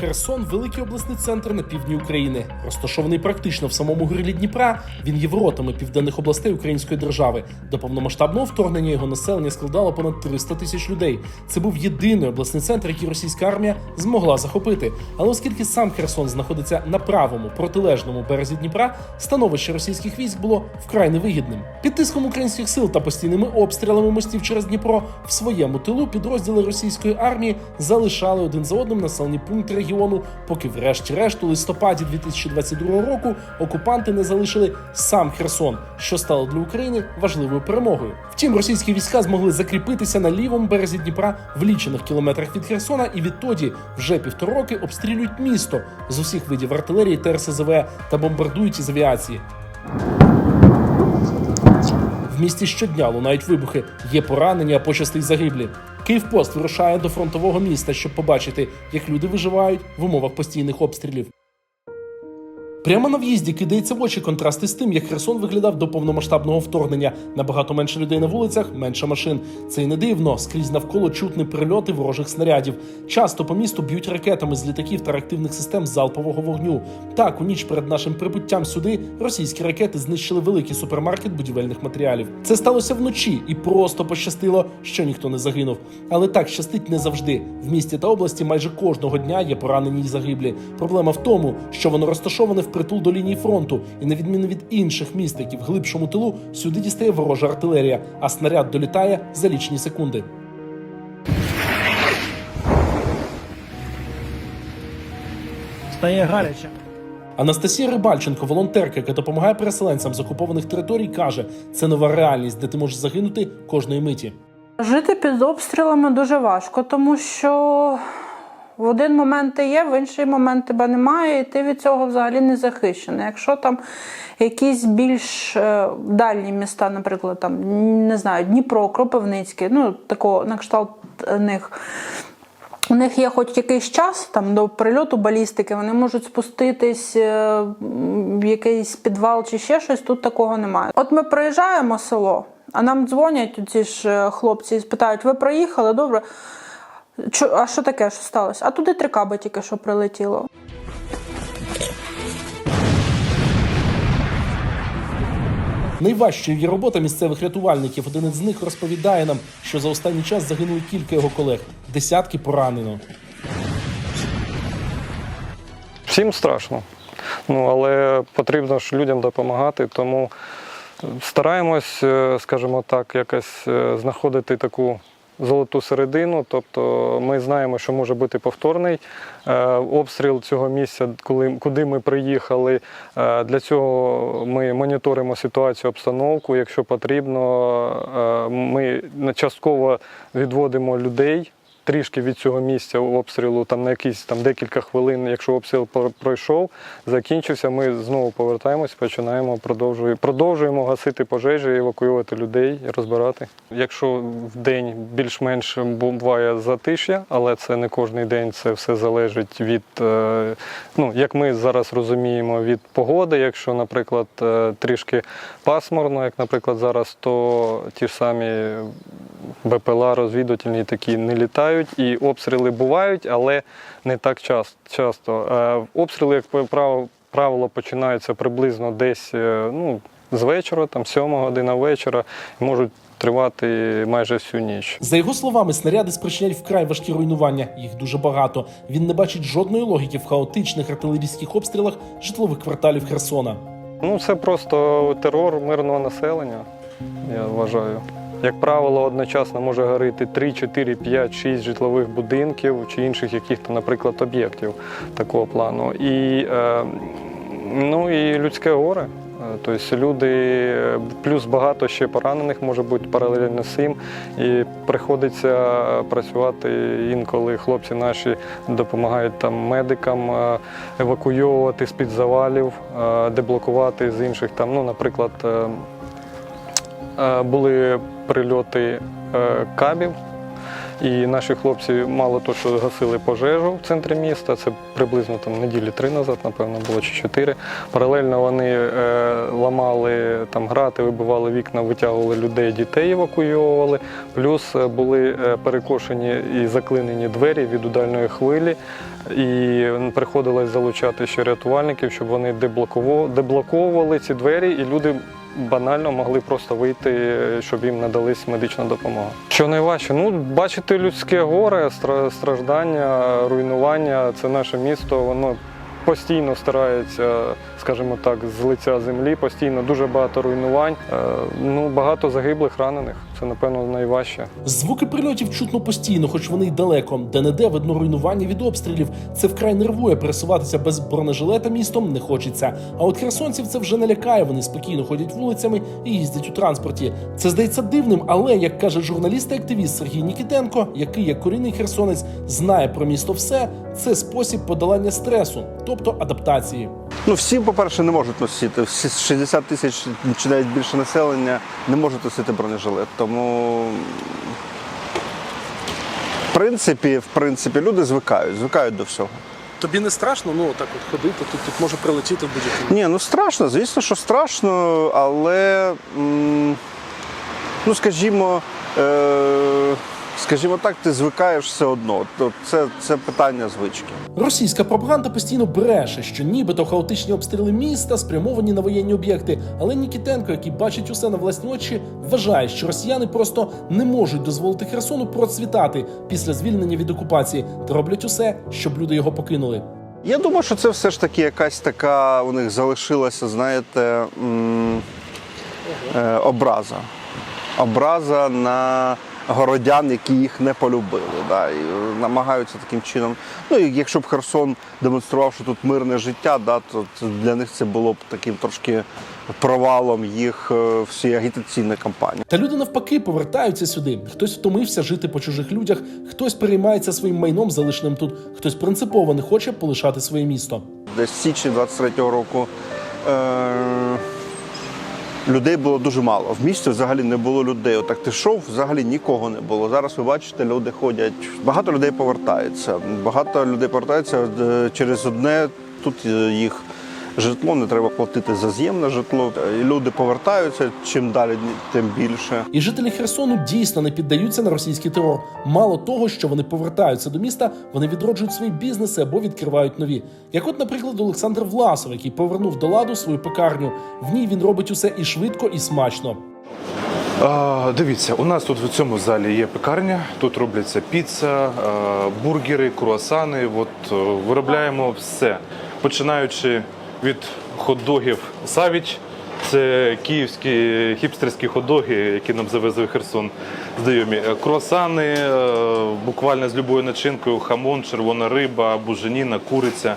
Херсон великий обласний центр на півдні України. Розташований практично в самому гирлі Дніпра. Він є воротами південних областей Української держави. До повномасштабного вторгнення його населення складало понад 300 тисяч людей. Це був єдиний обласний центр, який російська армія змогла захопити. Але оскільки сам Херсон знаходиться на правому протилежному березі Дніпра, становище російських військ було вкрай невигідним. Під тиском українських сил та постійними обстрілами мостів через Дніпро в своєму тилу підрозділи російської армії залишали один за одним населені пункти регіону, поки, врешті-решт, у листопаді 2022 року окупанти не залишили сам Херсон, що стало для України важливою перемогою. Втім, російські війська змогли закріпитися на лівому березі Дніпра в лічених кілометрах від Херсона, і відтоді вже півтора роки обстрілюють місто з усіх видів артилерії та РСЗВ та бомбардують із авіації. В місті щодня лунають вибухи, є поранені, а почасти й загиблі. Київпост вирушає до фронтового міста, щоб побачити, як люди виживають в умовах постійних обстрілів. Прямо на в'їзді кидається в очі контрасти з тим, як Херсон виглядав до повномасштабного вторгнення. Набагато менше людей на вулицях, менше машин. Це й не дивно. Скрізь навколо чутні прильоти ворожих снарядів. Часто по місту б'ють ракетами з літаків та реактивних систем залпового вогню. Так, у ніч перед нашим прибуттям сюди російські ракети знищили великий супермаркет будівельних матеріалів. Це сталося вночі і просто пощастило, що ніхто не загинув. Але так щастить не завжди. В місті та області майже кожного дня є поранені й загиблі. Проблема в тому, що воно розташоване впритул до лінії фронту, і на відміну від інших міст, які в глибшому тилу, сюди дістає ворожа артилерія, а снаряд долітає за лічні секунди. Стає гаряче. Анастасія Рибальченко, волонтерка, яка допомагає переселенцям з окупованих територій, каже: це нова реальність, де ти можеш загинути кожної миті. Жити під обстрілами дуже важко, тому що в один момент ти є, в інший момент тебе немає, і ти від цього взагалі не захищений. Якщо там якісь більш е, дальні міста, наприклад, там не знаю, Дніпро, Кропивницький, ну такого на кшталт них. У них є хоч якийсь час там до прильоту балістики, вони можуть спуститись е, в якийсь підвал чи ще щось. Тут такого немає. От ми проїжджаємо село, а нам дзвонять ці ж е, хлопці і питають: ви проїхали? Добре. Чо, а що таке? Що сталося? А туди три каби тільки що прилетіло. Найважчою є робота місцевих рятувальників. Один із них розповідає нам, що за останній час загинули кілька його колег, десятки поранено. Всім страшно. Ну, але потрібно ж людям допомагати, тому стараємось, е, скажімо так, якось е, знаходити таку золоту середину. Тобто ми знаємо, що може бути повторний е, обстріл цього місця, коли, куди ми приїхали. Е, Для цього ми моніторимо ситуацію, обстановку. Якщо потрібно, е, ми частково відводимо людей трішки від цього місця обстрілу, там на якісь там декілька хвилин, якщо обстріл про- пройшов, закінчився, ми знову повертаємось, починаємо продовжуємо, продовжуємо гасити пожежі, евакуювати людей, розбирати. Якщо в день більш-менш буває затиш'я, але це не кожен день, це все залежить від, е, ну як ми зараз розуміємо, від погоди. Якщо, наприклад, е, трішки пасмурно, як, наприклад, зараз, то ті ж самі БПЛА розвідувальні такі не літають, і обстріли бувають, але не так час- часто. Е, Обстріли, як правило, правило, починаються приблизно десь е, ну, з вечора, там 7 година вечора, і можуть тривати майже всю ніч. За його словами, снаряди спричиняють вкрай важкі руйнування. Їх дуже багато. Він не бачить жодної логіки в хаотичних артилерійських обстрілах житлових кварталів Херсона. Ну, це просто терор мирного населення, я вважаю. Як правило, одночасно може горіти 3, 4, 5, 6 житлових будинків чи інших яких-то, наприклад, об'єктів такого плану. І, е, ну, і людське горе. Е, Тобто люди, плюс багато ще поранених може бути паралельно з цим. І приходиться працювати інколи хлопці наші допомагають там медикам е, евакуйовувати з-під завалів, деблокувати з інших там, ну, наприклад, були прильоти е, кабів. І наші хлопці мало то, що гасили пожежу в центрі міста. Це приблизно там неділі три назад, напевно, було чи чотири. Паралельно вони е, ламали там грати, вибивали вікна, витягували людей, дітей евакуйовували. Плюс е, були е, перекошені і заклинені двері від удальної хвилі. І приходилось залучати ще рятувальників, щоб вони деблоковували ці двері, і люди банально могли просто вийти, щоб їм надались медична допомога. Що найважче? Ну, бачити людське горе, стра- страждання, руйнування. Це наше місто, воно постійно старається, скажімо так, з лиця землі, постійно дуже багато руйнувань, е, ну, багато загиблих, ранених. Це, напевно, найважче. Звуки прильотів чутно постійно, хоч вони й далеко. Де не де видно руйнування від обстрілів. Це вкрай нервує. Пересуватися без бронежилета містом не хочеться. А от херсонців це вже не лякає. Вони спокійно ходять вулицями і їздять у транспорті. Це здається дивним, але як каже журналіст і активіст Сергій Нікітенко, який як корінний херсонець знає про місто все, це спосіб подолання стресу, тобто адаптації. Ну, всі, по-перше, не можуть носити. Всі 60 тисяч чи навіть більше населення не можуть носити бронежилет. Тому, в принципі, в принципі, люди звикають, звикають до всього. Тобі не страшно? Ну так от ходити. Тут тут може прилетіти в будь-який. Ні, ну страшно, звісно, що страшно, але м, ну, скажімо, е, скажімо так, ти звикаєш все одно. Це, це питання звички. Російська пропаганда постійно бреше, що нібито хаотичні обстріли міста спрямовані на воєнні об'єкти. Але Нікітенко, який бачить усе на власні очі, вважає, що росіяни просто не можуть дозволити Херсону процвітати після звільнення від окупації та роблять усе, щоб люди його покинули. Я думаю, що це все ж таки якась така у них залишилася, знаєте, м, е, образа. Образа на городян, які їх не полюбили. Да, і намагаються таким чином. Ну, і якщо б Херсон демонстрував, що тут мирне життя, да, то для них це було б таким трошки провалом їх е, всієї агітаційної кампанії. Та люди навпаки повертаються сюди. Хтось втомився жити по чужих людях, хтось переймається своїм майном, залишеним тут, хтось принципово не хоче полишати своє місто. Десь січні 23-го року е- людей було дуже мало. В місті взагалі не було людей. Отак ти йшов, взагалі нікого не було. Зараз ви бачите, люди ходять. Багато людей повертається. Багато людей повертається е, через одне. Тут е, їх житло, не треба платити за з'ємне житло. І люди повертаються. Чим далі, тим більше. І жителі Херсону дійсно не піддаються на російський терор. Мало того, що вони повертаються до міста, вони відроджують свої бізнеси або відкривають нові. Як, от, наприклад, Олександр Власов, який повернув до ладу свою пекарню. В ній він робить усе і швидко, і смачно. А, дивіться, у нас тут в цьому залі є пекарня. Тут робляться піца, а, бургери, круасани. От е, виробляємо все, починаючи від хот-догів Савіч. Це київські хіпстерські хот-доги, які нам завезли Херсон. Знайомі Е, круасани, е, буквально з любою начинкою, хамон, червона риба, буженіна, куриця,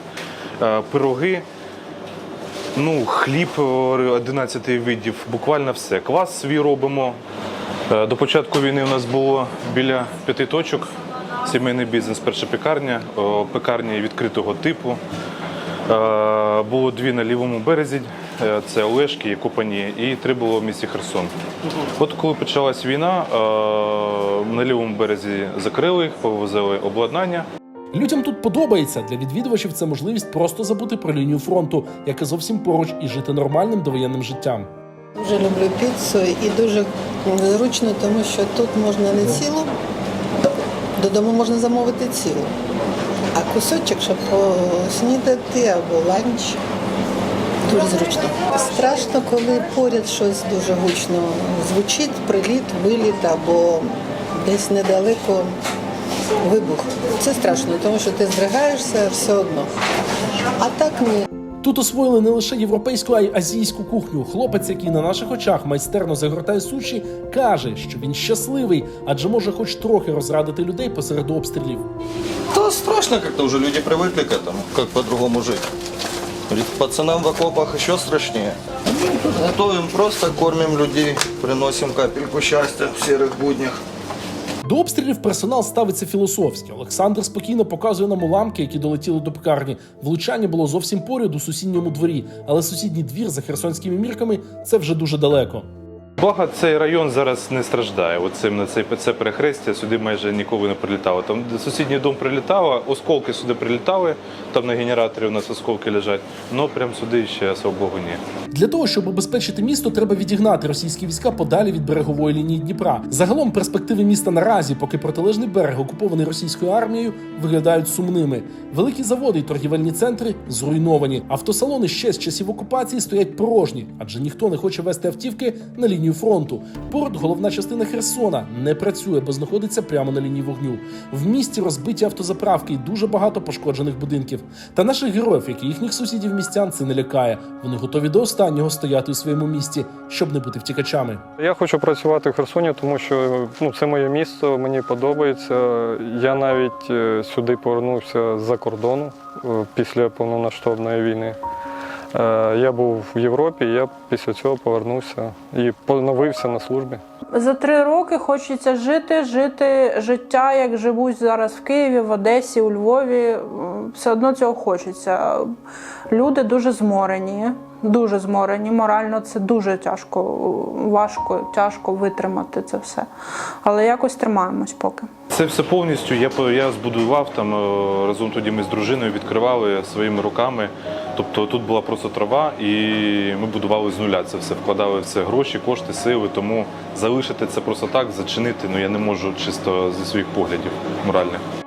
е, пироги. Ну, хліб е, 11 видів, буквально все. Квас свій робимо. До початку війни у нас було біля п'яти точок. Сімейний бізнес, перша пекарня, о, пекарня відкритого типу. Е, Було дві на лівому березі, е, це Олешки і Купані, і три було в місті Херсон. От коли почалась війна, е, на лівому березі закрили їх, повозили обладнання. Людям тут подобається для відвідувачів. Це можливість просто забути про лінію фронту, яка зовсім поруч, і жити нормальним довоєнним життям. Дуже люблю піцу і дуже зручно, тому що тут можна не цілу, додому можна замовити цілу. А кусочок, щоб поснідати або ланч. Дуже зручно. Страшно, коли поряд щось дуже гучно звучить, приліт, виліт або десь недалеко вибух. Це страшно, тому що ти здригаєшся все одно. А так ні. Тут освоїли не лише європейську, а й азійську кухню. Хлопець, який на наших очах майстерно загортає суші, каже, що він щасливий, адже може хоч трохи розрадити людей посеред обстрілів. Да страшно как-то уже люди привыкли к этому, как по-другому жить. Говорит, Пацанам в окопах еще страшнее. Мы тут готовим, просто кормим людей, приносим капельку счастья в серых буднях. До обстрілів персонал ставиться філософськи. Олександр спокійно показує нам уламки, які долетіли до пекарні. Влучання було зовсім поряд у сусідньому дворі, але сусідній двір за херсонськими мірками це вже дуже далеко. Благо, цей район зараз не страждає. Оцим на цей це перехрестя сюди майже ніколи не прилітало. Там сусідній дом прилітало, осколки сюди прилітали. Там на генераторі у нас осколки лежать. але прямо сюди ще слава Богу, ні. Для того, щоб обезпечити місто, треба відігнати російські війська подалі від берегової лінії Дніпра. Загалом перспективи міста наразі, поки протилежний берег окупований російською армією, виглядають сумними. Великі заводи й торгівельні центри зруйновані. Автосалони ще з часів окупації стоять порожні, адже ніхто не хоче вести автівки на лінію фронту. Порт, головна частина Херсона, не працює, бо знаходиться прямо на лінії вогню. В місті розбиті автозаправки і дуже багато пошкоджених будинків. Та наших героїв, як і їхніх сусідів містян, це не лякає. Вони готові до останнього стояти у своєму місті, щоб не бути втікачами. Я хочу працювати в Херсоні, тому що ну, це моє місто, мені подобається. Я навіть е, сюди повернувся з-за кордону е, після повномасштабної війни. Е, Я був в Європі, я після цього повернувся і поновився на службі. За три роки хочеться жити, жити життя, як живуть зараз в Києві, в Одесі, у Львові. Все одно цього хочеться. Люди дуже зморені, дуже зморені. Морально це дуже тяжко, важко, тяжко витримати це все. Але якось тримаємось поки. Це все повністю я, я збудував там е, разом тоді ми з дружиною відкривали своїми руками. Тобто тут була просто трава, і ми будували з нуля це все, вкладали в це гроші, кошти, сили. Тому залишити це просто так, зачинити, ну я не можу чисто зі своїх поглядів моральних.